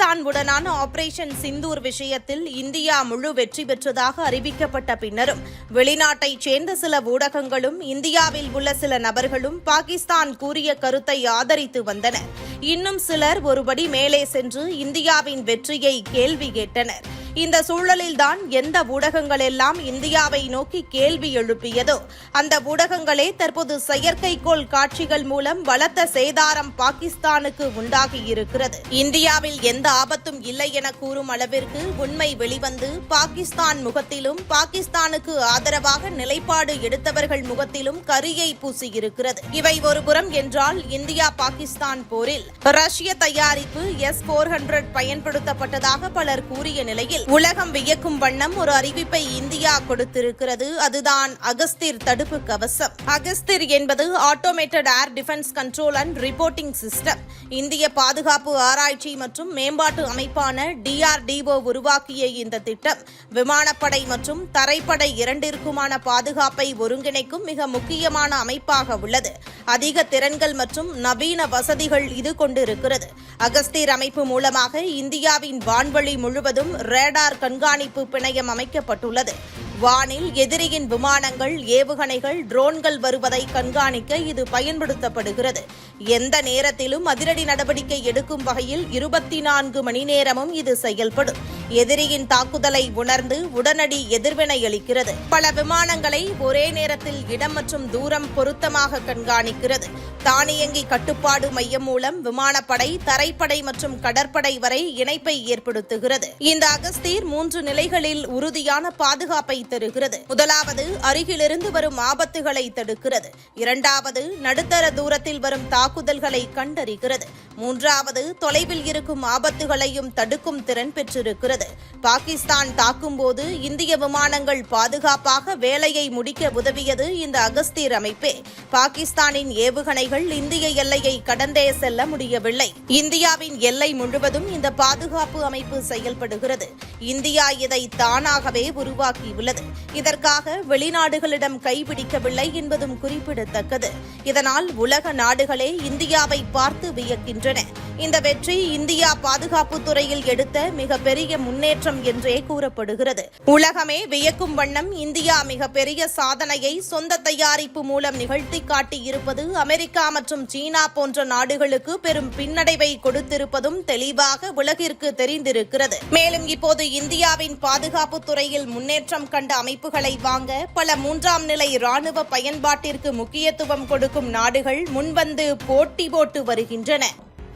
பாகிஸ்தானுடனான operation Sindoor விஷயத்தில் India முழு வெற்றி பெற்றதாக அறிவிக்கப்பட்ட பின்னரும் வெளிநாட்டைச் சேர்ந்த சில ஊடகங்களும் இந்தியாவில் உள்ள சில நபர்களும் பாகிஸ்தான் கூறிய கருத்தை ஆதரித்து வந்தனர் இன்னும் சிலர் ஒருபடி மேலே சென்று இந்தியாவின் வெற்றியை கேள்வி கேட்டனர். இந்த சூழலில்தான் எந்த ஊடகங்கள் எல்லாம் இந்தியாவை நோக்கி கேள்வி எழுப்பியதோ அந்த ஊடகங்களே தற்போது செயற்கைக்கோள் காட்சிகள் மூலம் பலத்த சேதாரம் பாகிஸ்தானுக்கு உண்டாகியிருக்கிறது. இந்தியாவில் எந்த ஆபத்தும் இல்லை என கூறும் அளவிற்கு உண்மை வெளிவந்து பாகிஸ்தான் முகத்திலும் பாகிஸ்தானுக்கு ஆதரவாக நிலைப்பாடு எடுத்தவர்கள் முகத்திலும் கரியை பூசியிருக்கிறது. இவை ஒருபுறம் என்றால் இந்தியா பாகிஸ்தான் போரில். ரஷ்ய தயாரிப்பு எஸ் போர் ஹண்ட்ரட் பயன்படுத்தப்பட்டதாக பலர் கூறிய நிலையில் உலகம் வியக்கும் வண்ணம் ஒரு அறிவிப்பை இந்தியா கொடுத்திருக்கிறது. அதுதான் அகஸ்திர் தடுப்பு கவசம். அகஸ்திர் என்பது automated air defence control and reporting system இந்திய பாதுகாப்பு ஆராய்ச்சி மற்றும் மேம்பாட்டு அமைப்பான டிஆர்டிஓ உருவாக்கிய இந்த திட்டம். விமானப்படை மற்றும் தரைப்படை இரண்டிற்குமான பாதுகாப்பை ஒருங்கிணைக்கும் மிக முக்கியமான அமைப்பாக உள்ளது. அதிக திறன்கள் மற்றும் நவீன வசதிகள் இது கொண்டிருக்கிறது. அகஸ்தீர் அமைப்பு மூலமாக இந்தியாவின் வான்வழி முழுவதும் ரேடார் கண்காணிப்பு பிணையம் அமைக்கப்பட்டுள்ளது. வானில் எதிரியின் விமானங்கள் ஏவுகணைகள் ட்ரோன்கள் வருவதை கண்காணிக்க இது பயன்படுத்தப்படுகிறது. எந்த நேரத்திலும் அதிரடி நடவடிக்கை எடுக்கும் வகையில் இருபத்தி நான்கு மணி நேரமும் இது செயல்படும். எதிரியின் தாக்குதலை உணர்ந்து உடனடி எதிர்வினை அளிக்கிறது. பல விமானங்களை ஒரே நேரத்தில் இடம் மற்றும் தூரம் பொருத்தமாக கண்காணிக்கிறது. தானியங்கி கட்டுப்பாடு மையம் மூலம் விமானப்படை தரைப்படை மற்றும் கடற்படை வரை இணைப்பை ஏற்படுத்துகிறது. இந்த அகஸ்தீர் மூன்று நிலைகளில் உறுதியான பாதுகாப்பை தருகிறது. முதலாவது அருகிலிருந்து வரும் ஆபத்துகளை தடுக்கிறது. இரண்டாவது நடுத்தர தூரத்தில் வரும் தாக்குதல்களை கண்டறிகிறது. மூன்றாவது தொலைவில் இருக்கும் ஆபத்துகளையும் தடுக்கும் திறன் பெற்றிருக்கிறது. பாகிஸ்தான் தாக்கும்போது இந்திய விமானங்கள் பாதுகாப்பாக வேலையை முடிக்க உதவியது இந்த அகஸ்தீர் அமைப்பே. பாகிஸ்தானின் ஏவுகணைகள் இந்திய எல்லையை கடந்தே செல்ல முடியவில்லை. இந்தியாவின் எல்லை முழுவதும் இந்த பாதுகாப்பு அமைப்பு செயல்படுகிறது. இந்தியா இதை தானாகவே உருவாக்கியுள்ளது. இதற்காக வெளிநாடுகளிடம் கைபிடிக்கவில்லை என்பதும் குறிப்பிடத்தக்கது. இதனால் உலக நாடுகளே இந்தியாவை பார்த்து வியக்கின்றன. இந்த வெற்றி இந்தியா பாதுகாப்பு துறையில் எடுத்த மிகப்பெரிய முன்னேற்றம் என்றே கூறப்படுகிறது. உலகமே வியக்கும் வண்ணம் இந்தியா மிகப்பெரிய சாதனையை சொந்த தயாரிப்பு மூலம் நிகழ்த்தி காட்டியிருப்பது அமெரிக்கா மற்றும் சீனா போன்ற நாடுகளுக்கு பெரும் பின்னடைவை கொடுத்திருப்பதும் தெளிவாக உலகிற்கு தெரிந்திருக்கிறது. மேலும் இப்போது இந்தியாவின் பாதுகாப்பு துறையில் முன்னேற்றம் கண்ட அமைப்புகளை வாங்க பல மூன்றாம் நிலை ராணுவ பயன்பாட்டிற்கு முக்கியத்துவம் கொடுக்கும் நாடுகள் முன்வந்து போட்டி போட்டு வருகின்றன.